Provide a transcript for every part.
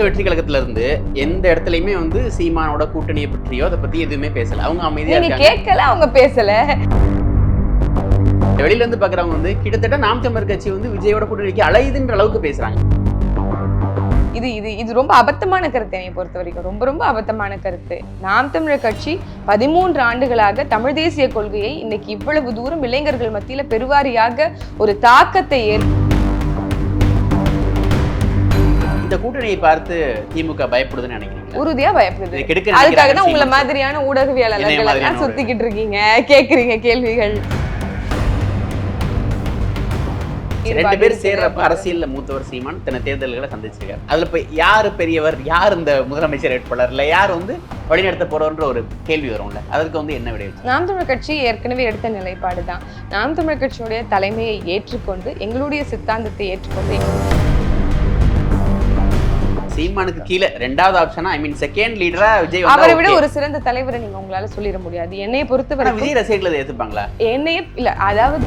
தமிழக வெற்றி கழகத்துல இருந்து எந்த இடத்துலயுமே வந்து சீமானோட கூட்டணியை பற்றியோ அதை பத்தி எதுவுமே பேசல. அவங்க அமைதியா நீங்க இருக்காங்க. கேட்கல அவங்க பேசல. வெளியில இருந்து பாக்குறவங்க வந்து கிட்டத்தட்ட நாம் தமிழர் கட்சி வந்து விஜயோட கூட்டணிக்கு அலையுதுன்ற அளவுக்கு பேசுறாங்க. இது இது இது ரொம்ப அபத்தமான கருத்து என்னை பொறுத்த வரைக்கும். ரொம்ப ரொம்ப அபத்தமான கருத்து. நாம் தமிழர் கட்சி பதிமூன்று ஆண்டுகளாக தமிழ் தேசிய கொள்கையை இன்னைக்கு இவ்வளவு தூரம் இளைஞர்கள் மத்தியில பெருவாரியாக ஒரு தாக்கத்தை ஏற் இந்த கூட்டணியை பார்த்து திமுக பயப்படுதுன்னு நினைக்கிறீங்களா? உறுதியா பயப்படுது. அதுக்காக தான் உங்களை. மாதிரியான ஊடகவியலாளர்கள் சுத்திக்கிட்டு இருக்கீங்க. கேக்குறீங்க கேள்விகள். ரெண்டு பேர் சேர்றப்ப அரசியல்ல மூத்தவர் சீமான் தன்னை தேர்தல்களை சந்திச்சிருக்காரு. அதுல போய் யாரு பெரியவர் யார் இந்த முதலமைச்சர் வேட்பாளர் இல்ல யார் வந்து வழிநடத்த போறோன்ற ஒரு கேள்வி வரும்ல. அதற்கு வந்து என்ன விடை நாம் தமிழர் கட்சி ஏற்கனவே எடுத்த நிலைப்பாடு தான் நாம் தமிழர் கட்சியுடைய தலைமையை ஏற்றுக்கொண்டு எங்களுடைய சித்தாந்தத்தை ஏற்றுக்கொண்டு சீமானுக்கு கீழே ரெண்டாவது ஆப்ஷனா ஐ மீன் செகண்ட் லீடரா விஜய் அவரை விட ஒரு சிறந்த தலைவரை நீங்க உங்களால சொல்லிட முடியாது. என்னைய பொறுத்த வரைக்கும் விஜய் ரசிகர்கள் ஏத்துப்பாங்களா என்னைய இல்ல அதாவது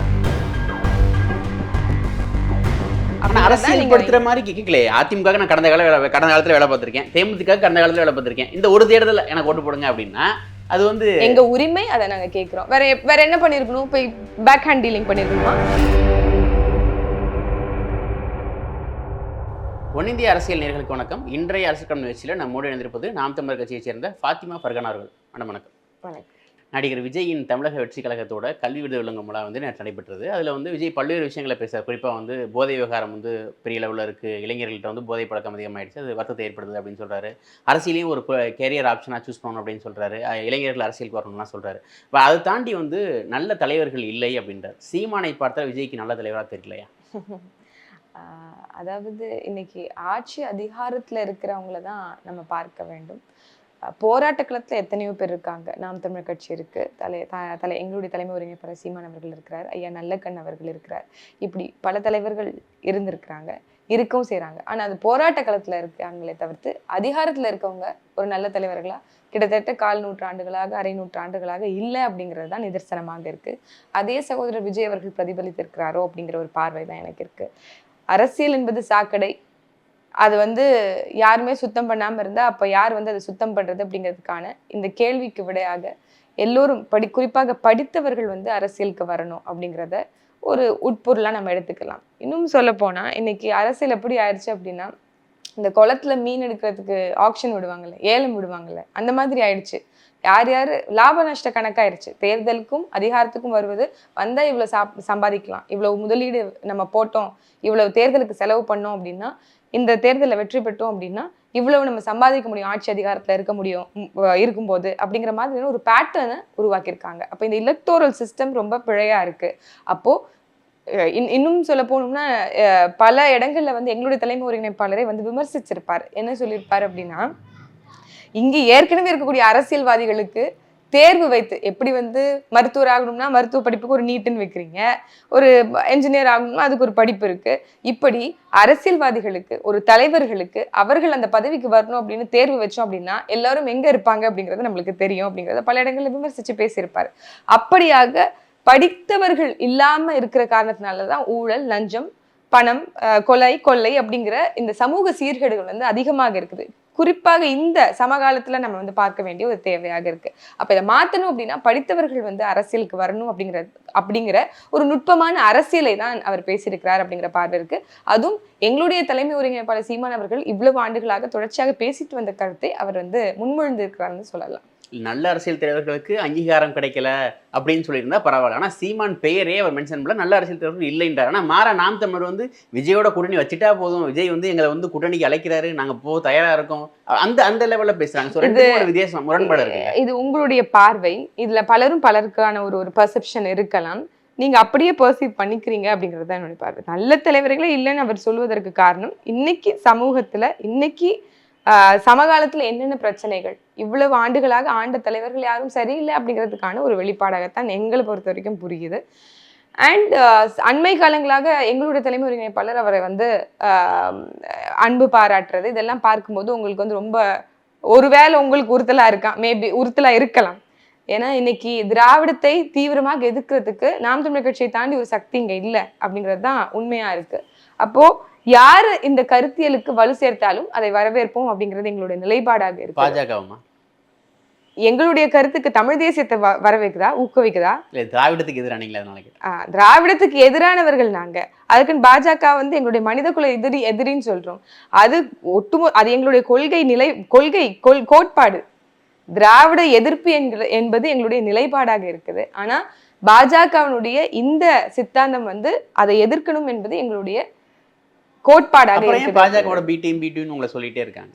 ஆனா அப்படின்றத அரசியல் நீங்க படுத்துற மாதிரி கேட்கல அதிமுக நான் கடந்த கால கடந்த காலத்துல வேலை பார்த்திருக்கேன். தேமுதிக கடந்த காலத்துல வேலை பார்த்திருக்கேன். இந்த ஒரு தேர்தல் எனக்கு ஓட்டு போடுங்க அப்படின்னா அது வந்து எங்க உரிமை அதை நாங்க கேக்குறோம். வேற வேற என்ன பண்ணிருக்கணும்? போய் பேக் ஹேண்ட் டீலிங் பண்ணிருக்கணுமா? ஒன்னிந்திய அரசியல் நேர்களுக்கு வணக்கம். இன்றைய அரசியல் களம் நிகழ்ச்சியில் நம்மோடு இணைந்திருப்பது நாம் தமிழர் கட்சியைச் சேர்ந்த ஃபாத்திமா ஃபர்கான் அவர்கள். வணக்கம் வணக்கம். நடிகர் விஜயின் தமிழக வெற்றி கழகத்தோட கல்வி விருது வழங்கும் விழா வந்து நேற்று நடைபெற்றது. அதில் வந்து விஜய் பல்வேறு விஷயங்களை பேசுறார். குறிப்பாக வந்து போதை விவகாரம் வந்து பெரிய லெவலில் இருக்குது இளைஞர்கள்ட்ட வந்து போதை பழக்கம் அதிகமாயிடுச்சு. அது வருத்தத்தை ஏற்படுது அப்படின்னு சொல்றாரு. அரசியலையும் ஒரு கேரியர் ஆப்ஷனாக சூஸ் பண்ணணும் அப்படின்னு சொல்றாரு. அஹ் இளைஞர்கள் அரசியலுக்கு வரணும்லாம் சொல்றாரு. இப்போ அதை தாண்டி வந்து நல்ல தலைவர்கள் இல்லை அப்படின்றார். சீமானை பார்த்தா விஜய்க்கு நல்ல தலைவராக தெரியலையா? அதாவது இன்னைக்கு ஆட்சி அதிகாரத்தில் இருக்கிறவங்கள தான் நம்ம பார்க்க வேண்டும். போராட்ட களத்தில் எத்தனையோ பேர் இருக்காங்க. நாம் தமிழர் கட்சி இருக்குது தலை த- தலை எங்களுடைய தலைமை ஒருங்கிணைப்பாளர் சீமான் அவர்கள் இருக்கிறார். ஐயா நல்லக்கண் அவர்கள் இருக்கிறார். இப்படி பல தலைவர்கள் இருந்திருக்கிறாங்க. இருக்கவும் செய்கிறாங்க ஆனால் அது போராட்ட களத்தில் இருக்காங்களே தவிர்த்து அதிகாரத்தில் இருக்கவங்க ஒரு நல்ல தலைவர்களாக கிட்டத்தட்ட கால் நூற்றாண்டுகளாக அரை நூற்றாண்டுகளாக இல்லை அப்படிங்கிறது தான் நிதர்சனமாக இருக்கு. அதே சகோதரர் விஜய் அவர்கள் பிரதிபலித்திருக்கிறாரோ அப்படிங்கிற ஒரு பார்வை தான் எனக்கு இருக்குது அரசியல் என்பது சாக்கடை. அது வந்து யாருமே சுத்தம் பண்ணாமல் இருந்தால் அப்போ யார் வந்து அதை சுத்தம் பண்ணுறது அப்படிங்கிறதுக்கான இந்த கேள்விக்கு விடையாக எல்லோரும் படி குறிப்பாக படித்தவர்கள் வந்து அரசியலுக்கு வரணும் அப்படிங்கிறத ஒரு உட்பொருளாக நம்ம எடுத்துக்கலாம். இன்னும் சொல்ல போனா இன்னைக்கு அரசியல் எப்படி ஆயிடுச்சு அப்படின்னா இந்த குளத்துல மீன் எடுக்கிறதுக்கு ஆக்ஷன் விடுவாங்கல்ல ஏலம் விடுவாங்கல்ல அந்த மாதிரி ஆயிடுச்சு. யார் யார் லாப நஷ்ட கணக்காயிருச்சு? தேர்தலுக்கும் அதிகாரத்துக்கும் வருவது வந்தா இவ்வளவு சாப் சம்பாதிக்கலாம். இவ்வளவு முதலீடு நம்ம போட்டோம். இவ்வளவு தேர்தலுக்கு செலவு பண்ணோம் அப்படின்னா இந்த தேர்தலில் வெற்றி பெற்றோம் அப்படின்னா இவ்வளவு நம்ம சம்பாதிக்க முடியும். ஆட்சி அதிகாரத்துல இருக்க முடியும். இருக்கும்போது அப்படிங்கிற மாதிரி ஒரு பேட்டர்னை உருவாக்கியிருக்காங்க. அப்போ இந்த எலக்டோரல் சிஸ்டம் ரொம்ப பிழையா இருக்கு. அப்போ அஹ் இன்- இன்னும் சொல்ல போனோம்னா அஹ் பல இடங்கள்ல வந்து எங்களுடைய தலைமை ஒருங்கிணைப்பாளரை வந்து விமர்சிச்சிருப்பார். என்ன சொல்லியிருப்பார் அப்படின்னா இங்கு ஏற்கனவே இருக்கக்கூடிய அரசியல்வாதிகளுக்கு தேர்வு வைத்து எப்படி வந்து மருத்துவர் ஆகணும்னா மருத்துவ படிப்புக்கு ஒரு நீட்டுன்னு வைக்கிறீங்க ஒரு என்ஜினியர் ஆகணும்னா அதுக்கு ஒரு படிப்பு இருக்கு. இப்படி அரசியல்வாதிகளுக்கு ஒரு தலைவர்களுக்கு அவர்கள் அந்த பதவிக்கு வரணும் அப்படின்னு தேர்வு வச்சோம் அப்படின்னா எல்லாரும் எங்க இருப்பாங்க அப்படிங்கிறது நம்மளுக்கு தெரியும் அப்படிங்கிறத பல இடங்களில் விமர்சிச்சு பேசியிருப்பாரு. அப்படியாக படித்தவர்கள் இல்லாம இருக்கிற காரணத்தினால தான் ஊழல் லஞ்சம் பணம் கொலை கொள்ளை அப்படிங்கிற இந்த சமூக சீர்கேடுகள் வந்து அதிகமாக இருக்குது. குறிப்பாக இந்த சமகாலத்துல நம்ம வந்து பார்க்க வேண்டிய ஒரு தேவையாக இருக்கு. அப்ப இதை மாத்தணும் அப்படின்னா படித்தவர்கள் வந்து அரசியலுக்கு வரணும் அப்படிங்கிற அப்படிங்கிற ஒரு நுட்பமான அரசியலை தான் அவர் பேசியிருக்கிறார் அப்படிங்கிற பார்வை இருக்கு. அதுவும் எங்களுடைய தலைமை ஒருங்கிணைப்பாளர் சீமான் அவர்கள் இவ்வளவு ஆண்டுகளாக தொடர்ச்சியாக பேசிட்டு வந்த கருத்தை அவர் வந்து முன்மொழிந்திருக்கிறார்னு சொல்லலாம். நல்ல அரசியல் தலைவர்களுக்கு அங்கீகாரம் கிடைக்கல அப்படின்னு சொல்லியிருந்தா பரவாயில்ல. ஆனா சீமான் பெயரே அவர் மென்ஷன் பண்ணல. நல்ல அரசியல் தலைவர்கள் இல்லைன்றார். ஆனா மாறா நாம் தமிழர் வந்து விஜயோட கூட்டணி வச்சுட்டா போதும். விஜய் வந்து எங்களை வந்து கூட்டணிக்கு அழைக்கிறாரு. நாங்க போ தயாரா இருக்கோம். அந்த அந்த லெவல்ல பேசுறாங்க. ஸோ ரெண்டு வித்தியாசம் முரண்பாடு இருக்கு. இது உங்களுடைய பார்வை. இதுல பலரும் பலருக்கான ஒரு ஒரு பர்செப்ஷன் இருக்கலாம். நீங்க அப்படியே பர்சீவ் பண்ணிக்கிறீங்க அப்படிங்கிறது தான் என்னுடைய பார்வை. நல்ல தலைவர்களே இல்லைன்னு அவர் சொல்வதற்கு காரணம் இன்னைக்கு சமூகத்துல இன்னைக்கு சமகாலத்தில் என்னென்ன பிரச்சனைகள்? இவ்வளவு ஆண்டுகளாக ஆண்ட தலைவர்கள் யாரும் சரியில்லை அப்படிங்கிறதுக்கான ஒரு வெளிப்பாடாகத்தான் எங்களை பொறுத்த வரைக்கும் புரியுது. அண்ட் அண்மை காலங்களாக எங்களுடைய தலைமை ஒருங்கிணைப்பாளர் அவரை வந்து அன்பு பாராட்டுறது இதெல்லாம் பார்க்கும்போது உங்களுக்கு வந்து ரொம்ப ஒருவேளை உங்களுக்கு உறுத்தலாக இருக்கான் மேபி உறுத்தலாக இருக்கலாம். ஏன்னா இன்னைக்கு திராவிடத்தை தீவிரமாக எதிர்க்கிறதுக்கு நாம் தமிழர் கட்சியை தாண்டி ஒரு சக்தி இங்கே இல்லை அப்படிங்கிறது தான் உண்மையாக இருக்குது அப்போது யாரு இந்த கருத்தியலுக்கு வலு சேர்த்தாலும் அதை வரவேற்போம் அப்படிங்கிறது எங்களுடைய நிலைப்பாடாக இருக்கு. பாஜகவுமா? எங்களுடைய கருத்துக்கு தமிழ் தேசியத்தை வரவேக்குதா ஊக்குவிக்குதா? இல்ல திராவிடத்துக்கு எதிரானீங்களா திராவிடத்துக்கு எதிரானவர்கள் நாங்க. அதுக்குன்னு பாஜக வந்து எங்களுடைய மனிதகுல எதிரி எதிரின்னு சொல்றோம். அது ஒட்டுமொ அது எங்களுடைய கொள்கை நிலை கொள்கை கொள் கோட்பாடு. திராவிட எதிர்ப்பு என்கிற என்பது எங்களுடைய நிலைப்பாடாக இருக்குது. ஆனா பாஜகவினுடைய இந்த சித்தாந்தம் வந்து அதை எதிர்க்கணும் என்பது எங்களுடைய கோட்பாடாக பாஜகவோட பி டீம் பி டீம்னு உங்களை சொல்லிட்டே இருக்காங்க?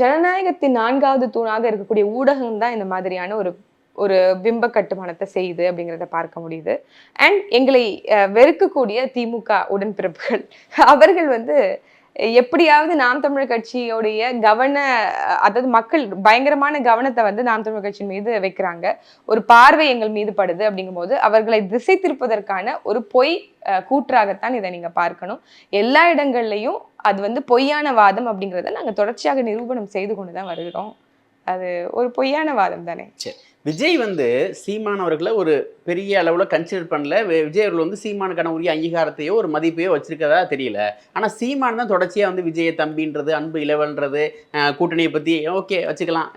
ஜனநாயகத்தின் நான்காவது தூணாக இருக்கக்கூடிய ஊடகம் தான் இந்த மாதிரியான ஒரு ஒரு பிம்ப கட்டுமானத்தை செய்யுது அப்படிங்கிறத பார்க்க முடியுது. அண்ட் எங்களை வெறுக்கக்கூடிய திமுக உடன்பிறப்புகள். அவர்கள் வந்து எப்படியாவது நாம் தமிழர் கட்சியோடைய கவன அதாவது மக்கள் பயங்கரமான கவனத்தை வந்து நாம் தமிழர் கட்சி மீது வைக்கிறாங்க. ஒரு பார்வை எங்கள் மீது படுது அப்படிங்கும்போது அவர்களை திசை திருப்பதற்கான ஒரு பொய் கூற்றாகத்தான் இதை நீங்க பார்க்கணும். எல்லா இடங்கள்லையும் அது வந்து பொய்யான வாதம் அப்படிங்கிறத நாங்கள் தொடர்ச்சியாக நிரூபணம் செய்து கொண்டு தான் வருகிறோம். அது ஒரு பொய்யான வாதம் தானே? சரி. விஜய் வந்து சீமான் அவர்களை ஒரு பெரிய அளவுல கன்சிடர் பண்ணல. விஜய் அவர்கள் வந்து சீமானுக்கான உரிய அங்கீகாரத்தையோ ஒரு மதிப்பையோ வச்சிருக்கதா தெரியல. ஆனா சீமான் தான் தொடர்ச்சியா வந்து விஜய தம்பின்றது அன்பு இளவல்ன்றது கூட்டணியை பத்தி ஓகே வச்சுக்கலாம்.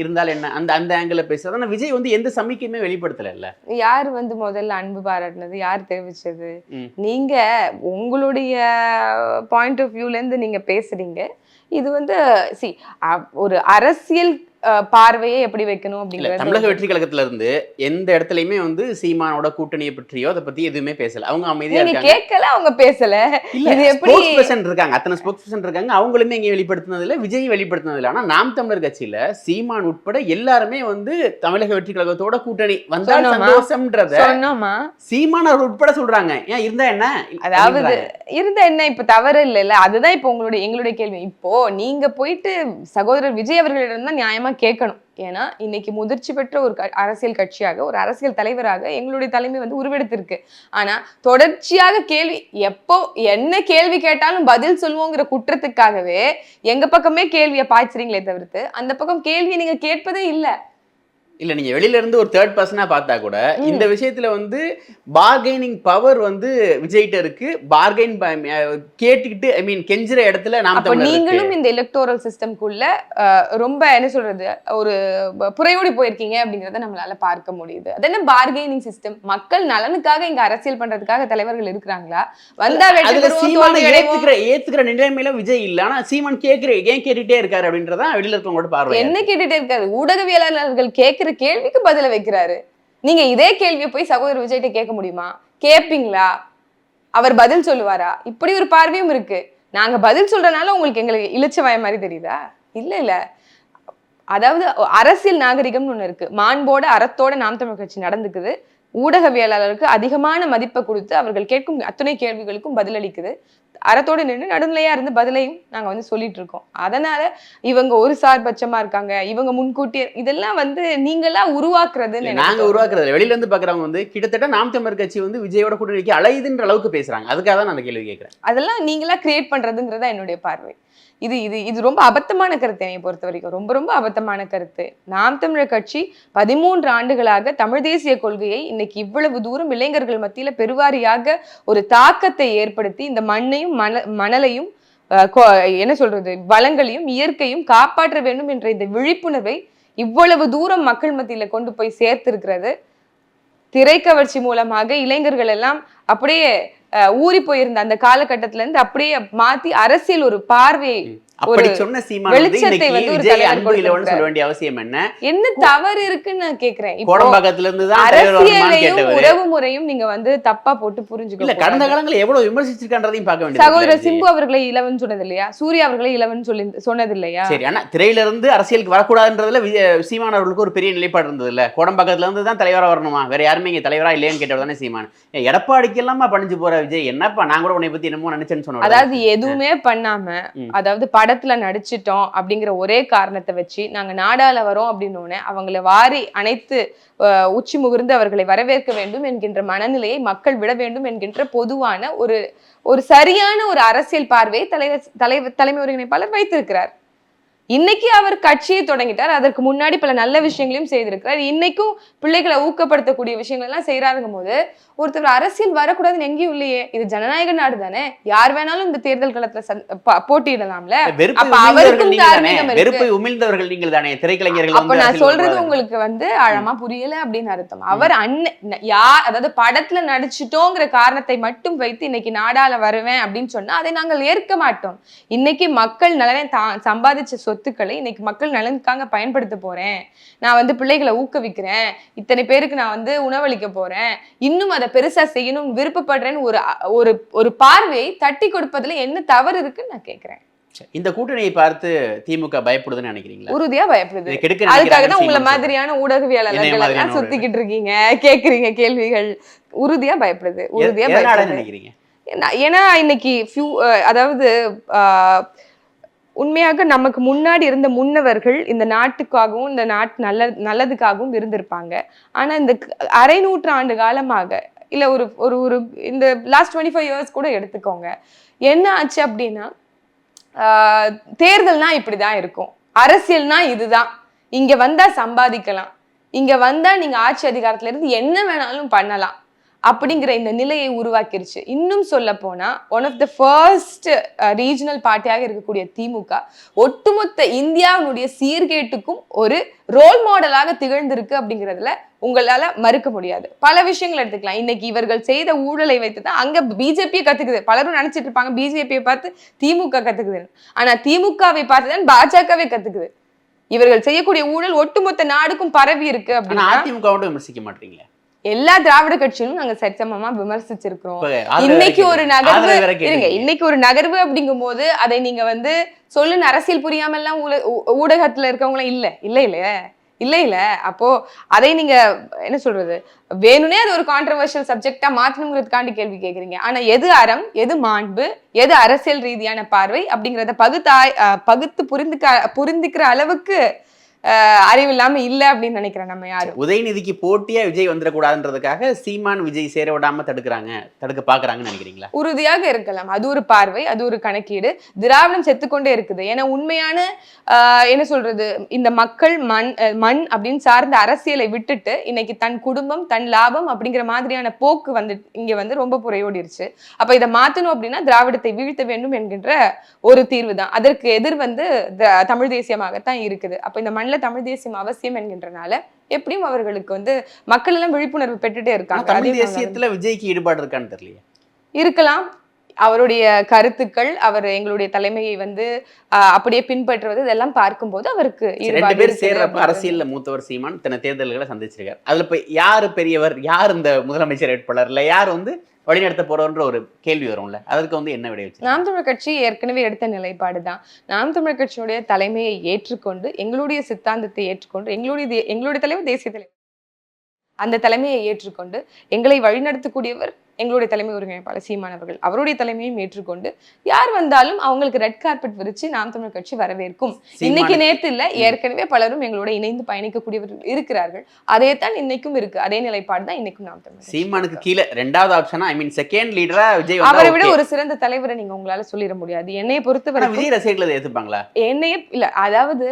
இருந்தால் என்ன? அந்த அந்த ஆங்கிள் பேசுறது. ஆனா விஜய் வந்து எந்த சமிக்கையுமே வெளிப்படுத்தல இல்ல யார் வந்து முதல்ல அன்பு பாராட்டினது? யார் தெரிவிச்சது? ம். நீங்க உங்களுடைய பாயிண்ட் ஆஃப் வியூல இருந்து நீங்க பேசுறீங்க. இது வந்து சி ஒரு அரசியல் பார்வையை எப்படி வைக்கணும் இல்ல அப்படிங்கிறது தமிழக வெற்றி கழகத்துல இருந்து எந்த இடத்துலயுமே வந்து சீமானோட கூட்டணியை பற்றியோ அதை பத்தி எதுவுமே பேசல. அவங்க அமைதியா கேட்கல அவங்க பேசல. இல்ல இது எப்படி- இருக்காங்க. அத்தனை ஸ்போக்ஸ் பர்சன் இருக்காங்க. அவங்களுமே இங்க வெளிப்படுத்தினது இல்ல விஜய் வெளிப்படுத்தினது இல்ல ஆனா நாம் தமிழர் கட்சியில சீமான் உட்பட எல்லாருமே வந்து தமிழக வெற்றி கழகத்தோட கூட்டணி. வந்தால்? சந்தோஷம்ன்றத சீமான் அவர் உட்பட சொல்றாங்க. ஏன் இருந்தா என்ன? அதாவது. இருந்த என்ன? இப்ப தவறு இல்லைல்ல. அதுதான் இப்ப உங்களுடைய எங்களுடைய கேள்வி. இப்போ நீங்க போயிட்டு சகோதரர் விஜய் அவர்களிடம் தான் நியாயமா கேட்கணும். ஏன்னா இன்னைக்கு முதிர்ச்சி பெற்ற ஒரு க- அரசியல் கட்சியாக ஒரு அரசியல் தலைவராக எங்களுடைய தலைமை வந்து உருவெடுத்திருக்கு. ஆனா தொடர்ச்சியாக கேள்வி எப்போ என்ன கேள்வி கேட்டாலும் பதில் சொல்லுவோங்கிற குற்றத்துக்காகவே எங்க பக்கமே கேள்வியை பாய்ச்சுறீங்களே தவிர்த்து அந்த பக்கம் கேள்வியை நீங்க கேட்பதே இல்லை. இல்ல நீங்க வெளியில இருந்து ஒரு தேர்ட் பர்சனா பார்த்தா கூட. இந்த விஷயத்துல வந்து பார்கெனிங் பவர் வந்து விஜய்கிட்ட இருக்கு. பார்கெயின் கேட்டுக்கிட்டு ஐ மீன் கெஞ்சுற இடத்துல நாம். நீங்களும் இந்த எலக்டோரல் சிஸ்டம்குள்ள ரொம்ப என்ன சொல்றது ஒரு புறையோடி போயிருக்கீங்க அப்படிங்கறத நம்மளால பார்க்க முடியுது. அது என்ன பார்கெனிங் சிஸ்டம் மக்கள் நலனுக்காக இங்க அரசியல் பண்றதுக்காக தலைவர்கள் இருக்கிறாங்களா? வந்தா. ஏத்துக்கிற ஏத்துக்கிற நிலைமையில விஜய் இல்ல. ஆனா சீமான் கேக்குற ஏன் கேட்டுட்டே இருக்காரு அப்படின்றதான் வெளியில இருக்கவங்களோட பார்வை. என்ன கேட்டுட்டே இருக்காரு? ஊடகவியலாளர்கள் கேட்கிற கேள்விக்கு பதில வைக்கிறாரு. நீங்க இதே கேள்வியை போய் சகோதரர் விஜய்கிட்ட கேட்க முடியுமா? கேப்பீங்களா? அவர் பதில் சொல்லுவாரா? இப்படி ஒரு பார்வையும் இருக்கு. நாங்க பதில் சொல்றனால உங்களுக்கு எங்களுக்கு இளிச்சவாய மாதிரி தெரியுதா? இல்ல இல்ல. அதாவது அரசியல் நாகரிகம்னு ஒண்ணு இருக்கு. மாண்போட அறத்தோட நாம் தமிழ் கட்சி நடந்துக்குது. ஊடகவியலாளருக்கு அதிகமான மதிப்பை கொடுத்து அவர்கள் கேட்கும் அத்தனை கேள்விகளுக்கும் பதிலளிக்குது. அறத்தோட நின்று நடுநிலையா இருந்து பதிலையும் நாங்க வந்து சொல்லிட்டு இருக்கோம் அதனால இவங்க ஒரு சார்பட்சமா இருக்காங்க இவங்க முன்கூட்டியே இதெல்லாம் வந்து நீங்களா உருவாக்குறதுன்னு நாங்க. உருவாக்குறது வெளியில இருந்து பாக்குறவங்க வந்து கிட்டத்தட்ட நாம் தமிழர் கட்சி வந்து விஜயோட கூட்டணிக்கு அலையுதுன்ற அளவுக்கு பேசுறாங்க. அதுக்காக தான் நான் அந்த கேள்வி கேட்கிறேன். அதெல்லாம் நீங்களா கிரியேட் பண்றதுங்கிறதா என்னுடைய பார்வை. இது இது இது ரொம்ப அபத்தமான கருத்து என்னை பொறுத்த வரைக்கும். ரொம்ப ரொம்ப அபத்தமான கருத்து. நாம் தமிழர் கட்சி பதிமூன்று ஆண்டுகளாக தமிழ் தேசிய கொள்கையை இன்னைக்கு இவ்வளவு தூரம் இளைஞர்கள் மத்தியில பெருவாரியாக ஒரு தாக்கத்தை ஏற்படுத்தி இந்த மண்ணையும் மண மணலையும் அஹ், என்ன சொல்றது வளங்களையும் இயற்கையும் காப்பாற்ற வேண்டும் என்ற இந்த விழிப்புணர்வை இவ்வளவு தூரம் மக்கள் மத்தியில கொண்டு போய் சேர்த்திருக்கிறது. திரைக்கவர்ச்சி மூலமாக இளைஞர்கள் எல்லாம் அப்படியே ஊறி போயிருந்த அந்த காலகட்டத்துல இருந்து அப்படியே மாத்தி அரசியல் ஒரு பார்வையை அப்படி சொன்ன வந்து வெளிச்சத்தை ஒரு அன்பு. சொல்ல வேண்டிய அவசியம் என்ன? என்ன தவறு இருக்குன்னு நான் கேக்குறேன். கோடம்பாக்கத்துல இருந்து தான் அரசியலையும் உறவு முறையும் நீங்க வந்து தப்பா போட்டு இல்ல புரிஞ்சுக்க கடந்த கூடாது. காலங்களில் எவ்வளவு விமர்சிச்சிருக்கான்றதையும் பார்க்க வேண்டியது சகோதரர் சிம்பு அவர்களை இலவன் சொன்னது இல்லையா சூர்யா அவர்களை இலவன் சொல்லி சொன்னது இல்லையா சரி ஆனா திரையில இருந்து அரசியலுக்கு வரக்கூடாதுன்றதுல விஜய் சீமான் அவர்களுக்கு ஒரு பெரிய நிலைப்பாடு இருந்தது இல்ல. கோடம்பாக்கத்துல இருந்து தான் தலைவரா வரணுமா? வேற யாருமே இங்க தலைவரா இல்லையான்னு கேட்டவர் தானே சீமான். எடப்பாடிக்கு எல்லாமா பணிஞ்சு போற விஜய் என்னப்பா நான் கூட உன்னை பத்தி என்னமோ நினைச்சேன்னு சொன்னேன் அதாவது எதுவுமே பண்ணாம. அதாவது படத்துல நடிச்சிட்டோம் அப்படிங்கிற ஒரே காரணத்தை வச்சு நாங்க நாடால வரோம் அப்படின்னு அவங்களை வாரி அனைத்து உச்சி முகிர்ந்து அவர்களை வரவேற்க வேண்டும் என்கின்ற மனநிலையை மக்கள் விட வேண்டும் என்கின்ற பொதுவான ஒரு ஒரு சரியான ஒரு அரசியல் பார்வையை தலைவர் தலைவர் தலைமை ஒருங்கிணைப்பாளர் வைத்திருக்கிறார். இன்னைக்கு அவர் கட்சியை தொடங்கிட்டார். அதற்கு முன்னாடி பல நல்ல விஷயங்களையும் செய்திருக்கிறார். இன்னைக்கும் பிள்ளைகளை ஊக்கப்படுத்தக்கூடிய விஷயங்கள் எல்லாம் செய்யறாருங்கும் போது ஒருத்தர் அரசியல் வரக்கூடாதுன்னு எங்கேயும் இல்லையே. இது ஜனநாயக நாடு தானே? யார் வேணாலும் இந்த தேர்தல் களத்துல போட்டியிடலாம்ல? வெறுப்பை அப்ப உமிழ்ந்தவர்கள் நீங்கள் தானே திரைக்கலைஞர்கள் அப்ப நான் சொல்றது. உங்களுக்கு வந்து ஆழமா புரியல அப்படின்னு அர்த்தம். அவர் அண்ணன் யார் அதாவது படத்துல நடிச்சிட்டோங்கிற காரணத்தை மட்டும் வைத்து இன்னைக்கு நாடால வருவேன் அப்படின்னு சொன்னா அதை நாங்கள் ஏற்க மாட்டோம். இன்னைக்கு மக்கள் நலனை சம்பாதிச்ச சொத்துக்களை இன்னைக்கு மக்கள் நலனுக்காக பயன்படுத்த போறேன். நான் வந்து பிள்ளைகளை ஊக்குவிக்கிறேன். இத்தனை பேருக்கு நான் வந்து உணவளிக்க போறேன். இன்னும் அதை பெருசா செய்யணும்னு விருப்பப்படுறேன்னு ஒரு ஒரு ஒரு பார்வையை தட்டி கொடுப்பதுல என்ன தவறு இருக்குன்னு நான் கேக்குறேன். சரி. இந்த கூட்டணியை பார்த்து திமுக பயப்படுதுன்னு நினைக்கிறீங்களா? உறுதியா பயப்படுது. அதுக்காக தான் உங்களை. மாதிரியான ஊடகவியலாளர்கள் சுத்திக்கிட்டு இருக்கீங்க கேக்குறீங்க கேள்விகள். உறுதியா பயப்படுது உறுதியா பயப்படுது. நினைக்கிறீங்க? ஏன்னா- இன்னைக்கு ஃபியூ அதாவது உண்மையாக நமக்கு முன்னாடி இருந்த முன்னவர்கள் இந்த நாட்டுக்காகவும் இந்த நாட்டு நல்ல நல்லதுக்காகவும் இருந்திருப்பாங்க. ஆனா இந்த அரை நூற்றாண்டு காலமாக இல்ல ஒரு ஒரு ஒரு இந்த லாஸ்ட் டுவெண்ட்டி ஃபைவ் இயர்ஸ் கூட எடுத்துக்கோங்க. என்ன ஆச்சு அப்படின்னா ஆஹ், தேர்தல்னா இப்படிதான் இருக்கும். அரசியல்னா இதுதான். இங்க வந்தா சம்பாதிக்கலாம். இங்க வந்தா நீங்க ஆட்சி அதிகாரத்துல இருந்து என்ன வேணாலும் பண்ணலாம். அப்படிங்கிற இந்த நிலையை உருவாக்கிருச்சு. இன்னும் சொல்ல போனா one of the first regional பார்ட்டியாக இருக்கக்கூடிய திமுக ஒட்டுமொத்த இந்தியாவினுடைய சீர்கேட்டுக்கும் ஒரு ரோல் மாடலாக திகழ்ந்திருக்கு அப்படிங்கிறதுல உங்களால மறுக்க முடியாது. பல விஷயங்கள் எடுத்துக்கலாம். இன்னைக்கு இவர்கள் செய்த ஊழலை வைத்து தான் அங்க பிஜேபியை கத்துக்குது. பலரும் நினைச்சிட்டு இருப்பாங்க பிஜேபியை பார்த்து திமுக கத்துக்குதுன்னு. ஆனா திமுகவை பார்த்து தான் பாஜகவே கத்துக்குது. இவர்கள் செய்யக்கூடிய ஊழல் ஒட்டுமொத்த நாடுக்கும் பரவி இருக்கு அப்படின்னா அதிமுக விமர்சிக்க மாட்டீங்களா? எல்லா திராவிட கட்சிகளும் நாங்க சரிசமமா விமர்சிச்சிருக்கிறோம் இன்னைக்கு ஒரு. நகர்வு இருங்க. இன்னைக்கு ஒரு நகர்வு அப்படிங்கும் போது அதை நீங்க வந்து சொல்லுன்னு அரசியல் புரியாம எல்லாம் ஊடகத்துல இருக்கவங்க இல்ல இல்ல இல்ல இல்ல இல்ல அப்போ அதை நீங்க என்ன சொல்றது வேணும்னே அது ஒரு கான்ட்ரவர்ஷியல் சப்ஜெக்டா மாற்றணுங்கிறதுக்காண்டி கேள்வி கேக்குறீங்க ஆனா எது அறம் எது மாண்பு எது அரசியல் ரீதியான பார்வை அப்படிங்கறத பகுத்தாய் பகுத்து புரிந்துக்க புரிந்துக்கிற அளவுக்கு அறிவு இல்லாம இல்ல அப்படின்னு நினைக்கிறேன் நம்ம யாரும் உதயநிதிக்கு போட்டியா விஜய் வந்துடக்கூடாதுன்றதுக்காக சீமான் விஜய் சேர விடாம தடுக்கிறாங்க தடுக்க பாக்குறாங்கன்னு நினைக்கிறீங்களா? உறுதியாக இருக்கலாம். அது ஒரு பார்வை அது ஒரு கணக்கீடு. திராவிடம் செத்துக்கொண்டே இருக்குது. ஏன்னா உண்மையான என்ன சொல்றது இந்த மக்கள் மண் மண் அப்படின்னு சார்ந்த அரசியலை விட்டுட்டு இன்னைக்கு தன் குடும்பம் தன் லாபம் அப்படிங்கிற மாதிரியான போக்கு வந்து இங்க வந்து ரொம்ப புறையோடிருச்சு அப்ப இதை மாத்தணும் அப்படின்னா திராவிடத்தை வீழ்த்த வேண்டும் என்கின்ற ஒரு தீர்வு தான் அதற்கு எதிர் வந்து தமிழ் தேசியமாகத்தான் இருக்குது. அப்ப இந்த மண்ணில் தமிழ் தேசியம் அவசியம் என்கின்றனால எப்படியும் அவர்களுக்கு வந்து மக்கள் எல்லாம் விழிப்புணர்வு பெற்றுட்டே இருக்காங்க. தமிழ் தேசியத்துல விஜய்க்கு ஈடுபாடு இருக்கான்னு தெரியல இருக்கலாம். அவருடைய கருத்துக்கள் அவர் எங்களுடைய தலைமையை வந்து அப்படியே பின்பற்றுவது இதெல்லாம் பார்க்கும்போது அவருக்கு ரெண்டு பேர் சேர்றப்ப. அரசியல்ல மூத்தவர் சீமான் தன தேர்தல்களை சந்திச்சிருக்காரு. அதுல இப்ப யாரு பெரியவர் யார் இந்த முதலமைச்சர் வேட்பாளர்? இல்ல யார் வந்து வழிநடத்த போறோன்ற ஒரு கேள்வி வரும்ல. அதற்கு வந்து என்ன விடை நாம் தமிழ் கட்சி ஏற்கனவே எடுத்த நிலைப்பாடு தான். நாம் தமிழ் கட்சியுடைய தலைமையை ஏற்றுக்கொண்டு எங்களுடைய சித்தாந்தத்தை ஏற்றுக்கொண்டு எங்களுடைய தே- எங்களுடைய தலைவர் தேசிய தலைவர். அந்த தலைமையை ஏற்றுக்கொண்டு எங்களை வழிநடத்தக்கூடியவர் எங்களுடைய தலைமை ஒருங்கிணைப்பாளர் சீமான் அவர்கள் அவருடைய தலைமையும் ஏற்றுக்கொண்டு யார் வந்தாலும் அவங்களுக்கு ரெட் கார்பெட் விரிச்சு நாம் தமிழ் கட்சி வரவேற்கும். இன்னைக்கு நேத்து இல்ல ஏற்கனவே பலரும் எங்களோட இணைந்து பயணிக்கக்கூடியவர்கள் இருக்கிறார்கள். அதே தான் இன்னைக்கும் இருக்கு. அதே நிலைப்பாடு தான் இன்னைக்கும் நாம் தமிழ் சீமானுக்கு. கீழே ரெண்டாவது ஆப்ஷனா ஐ மீன் செகண்ட் லீடரா விஜய் அவரை விட. ஒரு சிறந்த தலைவரை நீங்க உங்களால சொல்லிட முடியாது. என்னைய பொறுத்த ஆனா வரைக்கும் விஜய் ரசிகர்கள் ஏத்துப்பாங்களா? என்னைய இல்ல அதாவது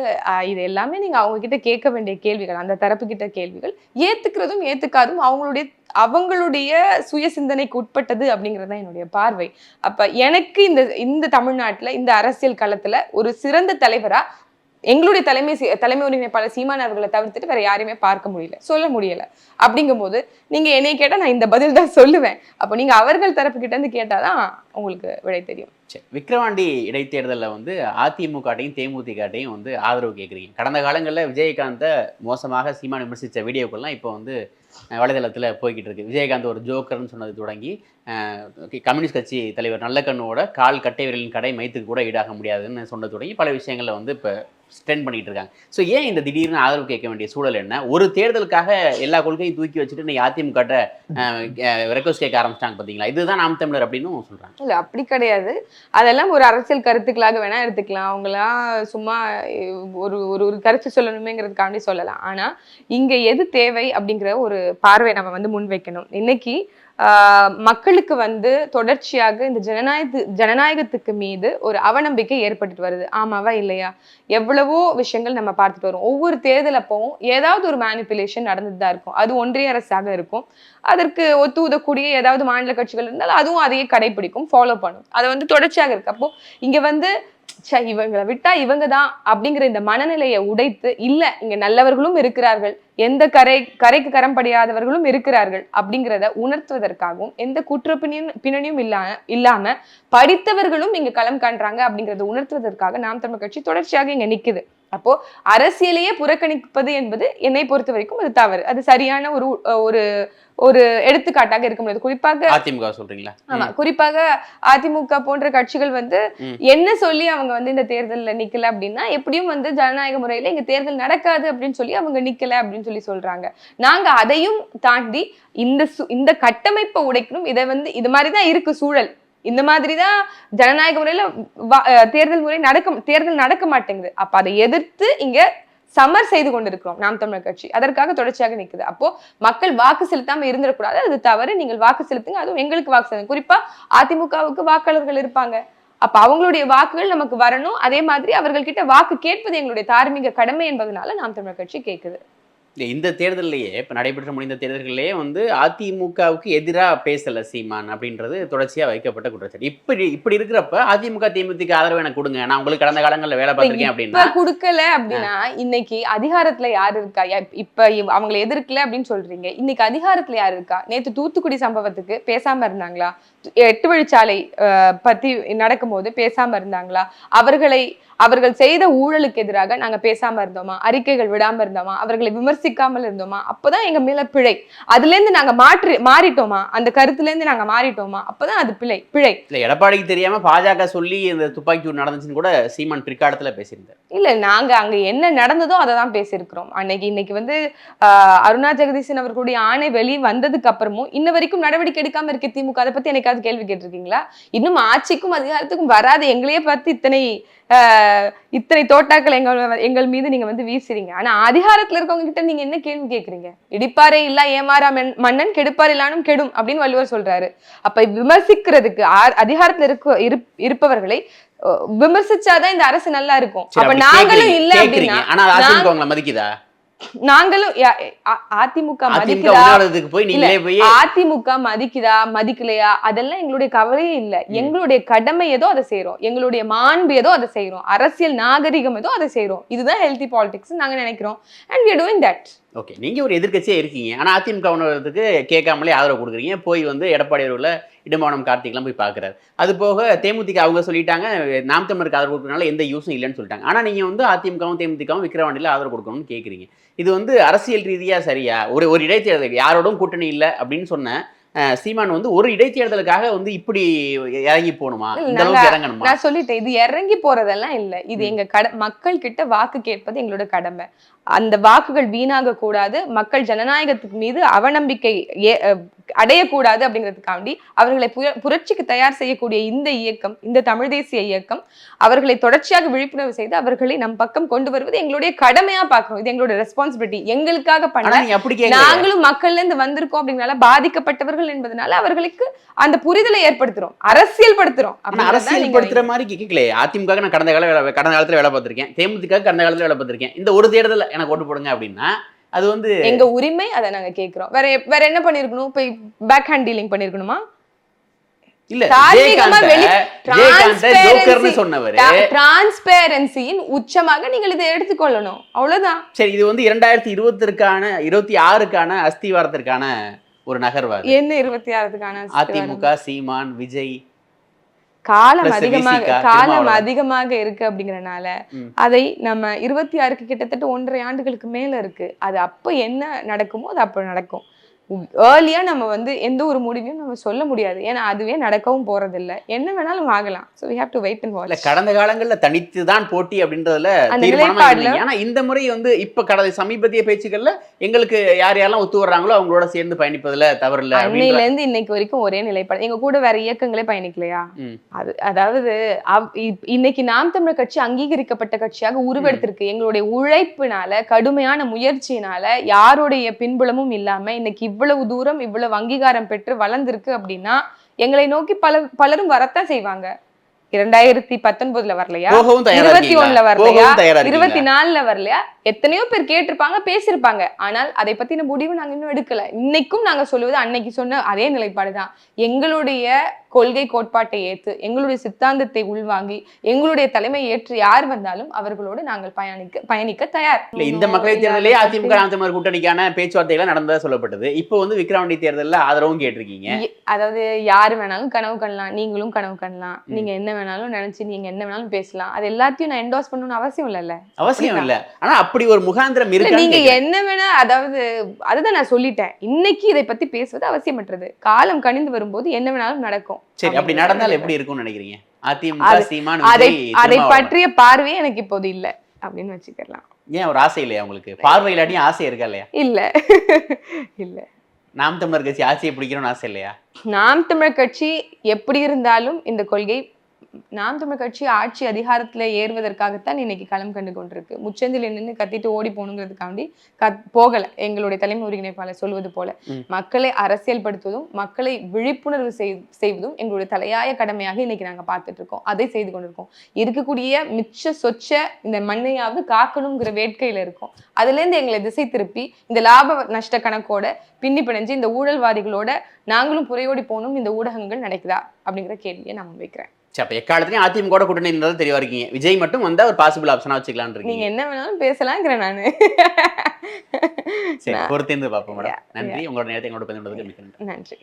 இது எல்லாமே நீங்க அவங்க கிட்ட கேட்க வேண்டிய கேள்விகள் அந்த தரப்பு கிட்ட கேள்விகள் ஏத்துக்கிறதும் ஏத்துக்காதும் அவங்களுடைய அவங்களுடைய சுய சிந்தனைக்கு உட்பட்டது அப்படிங்கிறது தான் என்னுடைய பார்வை. அப்ப எனக்கு இந்த இந்த தமிழ்நாட்டுல இந்த அரசியல் களத்தில் ஒரு சிறந்த தலைவரா எங்களுடைய தலைமை தலைமை ஒருங்கிணைப்பாளர் சீமான் அவர்களை தவிர்த்துட்டு வேற யாரையுமே பார்க்க முடியல சொல்ல முடியல. அப்படிங்கும்போது நீங்க என்னை கேட்டா நான் இந்த பதில் தான் சொல்லுவேன். அப்போ நீங்க அவர்கள் தரப்பு கிட்ட இருந்து கேட்டாதான் உங்களுக்கு விடை தெரியும். சரி விக்ரவாண்டி இடைத்தேர்தலில் வந்து அதிமுகட்டையும் தேமுதிகட்டையும் வந்து ஆதரவு கேட்குறீங்க கடந்த காலங்களில் விஜயகாந்தை மோசமாக சீமான் விமர்சித்த வீடியோக்கள்லாம் இப்போ வந்து வலைதளத்தில் போய்கிட்டு இருக்கு. விஜயகாந்த் ஒரு ஜோக்கர்னு சொன்னது தொடங்கி கம்யூனிஸ்ட் கட்சி தலைவர் நல்லக்கண்ணோட கால் கட்டை விரலின் கடை மைத்துக்கு கூட ஈடாக முடியாதுன்னு சொன்னது தொடங்கி பல விஷயங்களில் வந்து இப்போ ஸ்டெண்ட் பண்ணிட்டு இருக்காங்க. ஸோ ஏன் இந்த திடீர்னு ஆதரவு கேட்க வேண்டிய சூழல் என்ன? ஒரு தேர்தலுக்காக எல்லா கொள்கையும் தூக்கி வச்சுட்டு இன்னைக்கு அதிமுகட்ட ரெக்வஸ்ட் கேட்க ஆரம்பிச்சிட்டாங்க பார்த்தீங்களா? இதுதான் நாம் தமிழர் அப்படின்னு சொல்கிறாங்க இல்லை அப்படி கிடையாது. அதெல்லாம் ஒரு அரசியல் கருத்துக்களாக வேணா எடுத்துக்கலாம். அவங்களாம் சும்மா ஒரு ஒரு ஒரு கருத்து சொல்லணுமேங்கிறதுக்காண்டி சொல்லலாம். ஆனால் இங்கே எது தேவை அப்படிங்கிற ஒரு பார்வை நம்ம வந்து முன்வைக்கணும். இன்னைக்கு மக்களுக்கு வந்து தொடர்ச்சியாக இந்த ஜனநாயக ஜனநாயகத்துக்கு மீது ஒரு அவநம்பிக்கை ஏற்பட்டுட்டு வருது. ஆமாவா இல்லையா? எவ்வளவோ விஷயங்கள் நம்ம பார்த்துட்டு வரோம். ஒவ்வொரு தேர்தல் அப்பவும் ஏதாவது ஒரு மேனிப்புலேஷன் நடந்துட்டு தான் இருக்கும். அது ஒன்றிய அரசாக இருக்கும். அதற்கு ஒத்து உதக்கூடிய ஏதாவது மாநில கட்சிகள் இருந்தாலும் அதுவும் அதையே கடைபிடிக்கும் ஃபாலோ பண்ணும். அதை வந்து தொடர்ச்சியாக இருக்கு. அப்போ இங்க வந்து ச்சே இவங்களை விட்டா இவங்க தான் அப்படிங்கிற இந்த மனநிலையை உடைத்து இல்ல இங்க நல்லவர்களும் இருக்கிறார்கள் எந்த கரை கரைக்கு கரம் படியாதவர்களும் இருக்கிறார்கள் அப்படிங்கிறத உணர்த்துவதற்காகவும் எந்த குற்ற பின்னணியும் இல்லா இல்லாம இல்லாம படித்தவர்களும் இங்க களம் காண்றாங்க அப்படிங்கறத உணர்த்துவதற்காக நாம் தமிழ் கட்சி தொடர்ச்சியாக இங்க நிக்குது. அப்போ அரசியலையே புறக்கணிப்பது என்பது என்னை பொறுத்த வரைக்கும் அது தவறு. அது சரியான ஒரு ஒரு ஒரு எடுத்துக்காட்டாக இருக்க முடியாது. குறிப்பாக அதிமுக சொல்றீங்களா? ஆமா குறிப்பாக அதிமுக போன்ற கட்சிகள் வந்து. என்ன சொல்லி அவங்க வந்து இந்த தேர்தல்ல நிக்கல அப்படின்னா எப்படியும் வந்து ஜனநாயக முறையில இங்க தேர்தல் நடக்காது அப்படின்னு சொல்லி அவங்க நிக்கல அப்படின்னு சொல்லி சொல்றாங்க. நாங்க அதையும் தாண்டி இந்த சு- இந்த கட்டமைப்பை உடைக்கணும். இதை வந்து இது மாதிரி தான் இருக்கு சூழல். இந்த மாதிரி தான் ஜனநாயக முறையில வா- தேர்தல் முறை நடக்க தேர்தல் நடக்க மாட்டேங்குது. அப்ப அதை எதிர்த்து இங்க சமர் செய்து கொண்டிருக்கிறோம் நாம் தமிழர் கட்சி. அதற்காக தொடர்ச்சியாக நிக்குது. அப்போ மக்கள் வாக்கு செலுத்தாம இருந்துடக்கூடாது. அது தவறு. நீங்கள் வாக்கு செலுத்துங்க. அதுவும் எங்களுக்கு வாக்கு செலுத்துங்க. குறிப்பா அதிமுகவுக்கு வாக்காளர்கள் இருப்பாங்க. அப்ப அவங்களுடைய வாக்குகள் நமக்கு வரணும். அதே மாதிரி அவர்கள் கிட்ட வாக்கு கேட்பது எங்களுடைய தார்மீக கடமை என்பதனால நாம் தமிழர் கட்சி கேக்குது. இந்த தேர்தல்லையே இப்ப நடைபெற்று முடிந்த தேர்தல்களிலேயே வந்து அதிமுகவுக்கு எதிரா பேசல சீமான் அப்படின்றது தொடர்ச்சியா வைக்கப்பட்ட குற்றச்சாட்டு. இப்படி இப்படி இருக்கிறப்ப அதிமுக திமுக ஆதரவு எனக்கு கொடுங்க. நான் உங்களுக்கு கடந்த காலங்கள்ல வேலை பார்த்திருக்கேன் அப்படின்னா. குடுக்கல அப்படின்னா இன்னைக்கு அதிகாரத்துல யாரு இருக்கா? இப்ப அவங்களை எதிர்க்கல அப்படின்னு சொல்றீங்க. இன்னைக்கு அதிகாரத்துல யாரு இருக்கா? நேத்து தூத்துக்குடி சம்பவத்துக்கு பேசாம இருந்தாங்களா? எட்டு வழிச்சாலை பத்தி நடக்கும்போது பேசாம இருந்தாங்களா? அவர்களை அவர்கள் செய்த ஊழலுக்கு எதிராக நாங்க பேசாம இருந்தோமா? அறிக்கைகள் விடாம இருந்தோமா? அவர்களை விமர்சிக்காமல் இருந்தோமா? அப்பதான் எங்க மேல பிழை. அதுல இருந்து நாங்க மாற்றி மாறிட்டோமா? அந்த கருத்துல இருந்து நாங்க மாறிட்டோமா? அப்பதான் அது பிழை பிழை. இல்ல எடப்பாடிக்கு தெரியாம பாஜக சொல்லி இந்த துப்பாக்கி சூடு நடந்துச்சுன்னு கூட சீமான் பிற்காலத்துல பேசியிருந்தார். இல்ல நாங்க அங்க என்ன நடந்ததோ அதை தான் பேசியிருக்கிறோம். அன்னைக்கு இன்னைக்கு வந்து அருணா ஜெகதீசன் அவர்களுடைய ஆணை வெளியே வந்ததுக்கு அப்புறமும் இன்ன வரைக்கும் நடவடிக்கை எடுக்காம இருக்க திமுக அதை பத்தி எனக்காவது கேள்வி கேட்டிருக்கீங்களா? இன்னும் ஆட்சிக்கும் அதிகாரத்துக்கும் வராது எங்களையே பார்த்து இத்தனை இத்தனை தோட்டாக்கள் எங்கள் எங்கள் மீது நீங்க வந்து வீசுறீங்க. ஆனா அதிகாரத்துல இருக்கவங்க கிட்ட நீங்க என்ன கேள்வி கேக்குறீங்க? இடிப்பாரே இல்லா ஏமாறா மன்- மன்னன் கெடுப்பார் இல்லானும் கெடும் அப்படின்னு வள்ளுவர் சொல்றாரு. அப்ப விமர்சிக்கிறதுக்கு அதிகாரத்துல இருக்க இருப்- இருப்பவர்களை விமர்சிச்சாதான் இந்த அரசு நல்லா இருக்கும். அப்ப நாங்களும் இல்ல. அப்படின்னா மதிக்குதா? நாங்களும் அதிமுக போய் அதிமுக மதிக்குதா மதிக்கலையா? அதெல்லாம் எங்களுடைய கவலையே இல்ல. எங்களுடைய கடமை ஏதோ அதை செய்றோம். எங்களுடைய மாண்பு ஏதோ அதை செய்றோம். அரசியல் நாகரிகம் ஏதோ அதை செய்றோம். இதுதான் ஹெல்தி பாலிடிக்ஸ் நாங்க நினைக்கிறோம். And are doing that okay நீங்கள் ஒரு எதிர்க்கட்சியா இருக்கீங்க. ஆனால் அதிமுக உணர்றதுக்கு கேட்காமலே ஆதரவு கொடுக்குறீங்க. போய் வந்து எடப்பாடி அவர்களை இடுமானம் கார்த்திக்லாம் போய் பார்க்குறாரு. அது போக தேமுதிக அவங்க சொல்லிட்டாங்க நாம் தமிழருக்கு ஆதரவு கொடுக்கறனால எந்த யூஸும் இல்லைன்னு சொல்லிட்டாங்க. ஆனால் நீங்கள் வந்து அதிமுகவும் தேமுதிகவும் விக்கிரவாண்டியில் ஆதரவு கொடுக்கணும்னு கேட்குறீங்க. இது வந்து அரசியல் ரீதியாக சரியா? ஒரு ஒரு இடைத்தேர்தல் யாரோடும் கூட்டணி இல்லை அப்படின்னு சொன்ன சீமான் வந்து ஒரு இடைத்தேர்தலுக்காக வந்து இப்படி இறங்கி போகணுமா? இந்த அளவுக்கு இறங்கணுமா? நான் சொல்லிட்டேன் இது இறங்கி போறதெல்லாம் இல்ல. இது எங்க கட மக்கள் கிட்ட வாக்கு கேட்பது எங்களோட கடமை. அந்த வாக்குகள் வீணாக கூடாது மக்கள் ஜனநாயகத்துக்கு மீது அவநம்பிக்கை அடையக்கூடாது அப்படிங்கிறதுக்காண்டி அவர்களை புர- புரட்சிக்கு தயார் செய்யக்கூடிய இந்த இயக்கம் இந்த தமிழ் தேசிய இயக்கம் அவர்களை தொடர்ச்சியாக விழிப்புணர்வு செய்து அவர்களை நம் பக்கம் கொண்டு வருவது எங்களுடைய கடமையா பார்க்கணும். இது எங்களுடைய ரெஸ்பான்சிபிலிட்டி எங்களுக்காக பண்ண நாங்களும் மக்கள்ல இருந்து வந்திருக்கோம் அப்படிங்கனால பாதிக்கப்பட்டவர்கள் என்பதனால அவர்களுக்கு அந்த புரிதலை ஏற்படுத்துறோம். அரசியல் படுத்துறோம் அரசியல் படுத்துற மாதிரி கேட்கல அதிமுக நான் கடந்த கால கடந்த காலத்துல வேலை பார்த்திருக்கேன். தேமுதிக கடந்த காலத்துல வேலை பார்த்திருக்கேன். இந்த ஒரு தேர்தல் எனக்கு ஓட்டு போடுங்க அப்படின்னா அது வந்து எங்க உரிமை அதை நாங்க கேக்குறோம் வேற வேற என்ன பண்ணிருக்கணும்? போய் பேக் ஹேண்ட் டீலிங் பண்ணிருக்கணுமா உச்சமாக நீங்கள் இதை எடுத்துக்கொள்ளணும். அவ்வளவுதான். சரி இது வந்து இரண்டாயிரத்தி இருபத்திற்கான இருபத்தி ஆறுக்கான அஸ்திவாரத்திற்கான ஒரு நகர்வாது என்ன இருபத்தி ஆறுக்கான அதிமுக சீமான் விஜய் காலம் அதிகமாக காலம். அதிகமாக இருக்கு அப்படிங்கறனால. அதை நம்ம இருபத்தி ஆறுக்கு கிட்டத்தட்ட ஒன்றரை ஆண்டுகளுக்கு மேல இருக்கு அது அப்ப என்ன நடக்குமோ அது அப்ப நடக்கும் ஏர்லியா நம்ம வந்து எந்த ஒரு முடிவையும் நம்ம சொல்ல முடியாது. ஏன்னா அதுவே நடக்கவும் போறதில்ல. என்ன வேணாலும் ஆகலாம். So we have to wait and watch கடந்த காலங்கள்ல தனித்து தான் போட்டி அப்படின்றதுல அந்த தீர்மானமா நிலைப்பாடுல- இருந்தீங்க ஆனா இந்த முறை வந்து இப்ப கடந்த சமீபத்திய பேச்சுக்கள்ல எங்களுக்கு யார் யாரெல்லாம் ஒத்து வர்றாங்களோ அவங்களோட சேர்ந்து பயணிப்பதுல தவறு இல்ல அன்னையில அப்படின்ற இருந்து இன்னைக்கு வரைக்கும் ஒரே நிலைப்பாடு. எங்க கூட வேற இயக்கங்களே பயணிக்கலையா. அது அதாவது இன்னைக்கு நாம் தமிழர் கட்சி அங்கீகரிக்கப்பட்ட கட்சியாக உருவெடுத்திருக்கு. எங்களுடைய உழைப்பினால கடுமையான முயற்சியினால யாருடைய பின்புலமும் இல்லாம இன்னைக்கு இவ்வளவு தூரம் இவ்வளவு அங்கீகாரம் பெற்று வளர்ந்திருக்கு அப்படின்னா எங்களை நோக்கி பல பலரும் வரத்தான் செய்வாங்க. இரண்டாயிரத்தி பத்தொன்பதுல வரலையா? இருபத்தி? ஒண்ணுல வரலையா? இருபத்தி? நாலுல வரலையா? எத்தனையோ பேர் கேட்டிருப்பாங்க பேசியிருப்பாங்க. ஆனால் அதை பத்தின முடிவு நாங்க இன்னும் எடுக்கல. இன்னைக்கும் நாங்க சொல்லுவது அன்னைக்கு சொன்ன அதே நிலைப்பாடுதான். எங்களுடைய கொள்கை கோட்பாட்டை ஏத்து எங்களுடைய சித்தாந்தத்தை உள்வாங்கி எங்களுடைய தலைமை ஏற்று யார் வந்தாலும் அவர்களோடு நாங்கள் பயணிக்க பயணிக்க தயார். இல்ல இந்த மக்களவைத் தேர்தலே அதிமுக தமிழர் கூட்டணிக்கான பேச்சுவார்த்தைகள் நடந்ததா சொல்லப்பட்டது. இப்போ வந்து விக்கிரவாண்டி தேர்தல்ல ஆதரவும் கேட்டிருக்கீங்க. அதாவது யாரு வேணாலும் கனவு காணலாம் நீங்களும் கனவு காணலாம். நீங்க என்ன வேணாலும் நினைச்சு நீங்க என்ன வேணாலும் பேசலாம். அது எல்லாத்தையும் நான் என்டோஸ் பண்ணணும்னு அவசியம் இல்லைல்ல. அவசியம் இல்ல. ஆனா அப்படி ஒரு முகாந்திரம் இருக்கா நீங்க என்ன வேணா அதாவது அதுதான் நான் சொல்லிட்டேன். இன்னைக்கு இதை பத்தி பேசுவது அவசியமற்றது. காலம் கணிந்து வரும்போது என்ன வேணாலும் நடக்கும். சரி அப்படி நடந்தால் எப்படி இருக்கும்னு நினைக்கிறீங்க? அதிமுக அது- சீமான் அதை விஜய் அதை திருமாவளவன். பற்றிய பார்வையே எனக்கு இப்போது இல்ல அப்படின்னு வச்சுக்கலாம். ஏன் ஒரு ஆசை இல்லையா உங்களுக்கு? பார்வை இல்லாட்டியும் ஆசை இருக்கா இல்லையா? இல்ல இல்ல. நாம் தமிழர் கட்சி ஆட்சியை பிடிக்கணும்னு ஆசை இல்லையா? நாம் தமிழர் கட்சி எப்படி இருந்தாலும் இந்த கொள்கை நாம் தமிழ் கட்சி ஆட்சி அதிகாரத்துல ஏறுவதற்காகத்தான் இன்னைக்கு களம் கண்டு கொண்டிருக்கு. முச்சந்தில் நின்று கத்திட்டு ஓடி போகணுங்கிறதுக்காண்டி கத் போகல. எங்களுடைய தலைமை ஒருங்கிணைப்பாளர் சொல்வது போல. மக்களை அரசியல்படுத்துவதும் மக்களை விழிப்புணர்வு செய்- செய்வதும் எங்களுடைய தலையாய கடமையாக இன்னைக்கு நாங்க பார்த்துட்டு இருக்கோம் அதை செய்து கொண்டிருக்கோம். இருக்கக்கூடிய மிச்ச சொச்ச இந்த மண்ணையாவது காக்கணுங்கிற வேட்கையில இருக்கோம். அதுல இருந்து எங்களை திசை திருப்பி இந்த லாப நஷ்ட கணக்கோட பின்னி பிணைஞ்சு இந்த ஊழல்வாதிகளோட நாங்களும் புறையோடி போகணும் இந்த ஊடகங்கள் நடக்குதா அப்படிங்கிற கேள்வியை நான் முன்வைக்கிறேன். சரி அப்ப எக்காலத்துலயும் அதிமுக கூட்டணி இருந்தாலும் தெளிவா இருக்கீங்க. விஜய் மட்டும் வந்தா ஒரு பாசிபிள் ஆப்ஷனா வச்சுக்கலாம்னு நீங்க இருக்கீங்க என்ன வேணாலும் பேசலாங்கிறேன் நானு. சரி பொறுத்திருந்து பார்ப்போம் மேடம். நன்றி. உங்களோட நேரத்தை எங்களோட பதிவு நன்றி.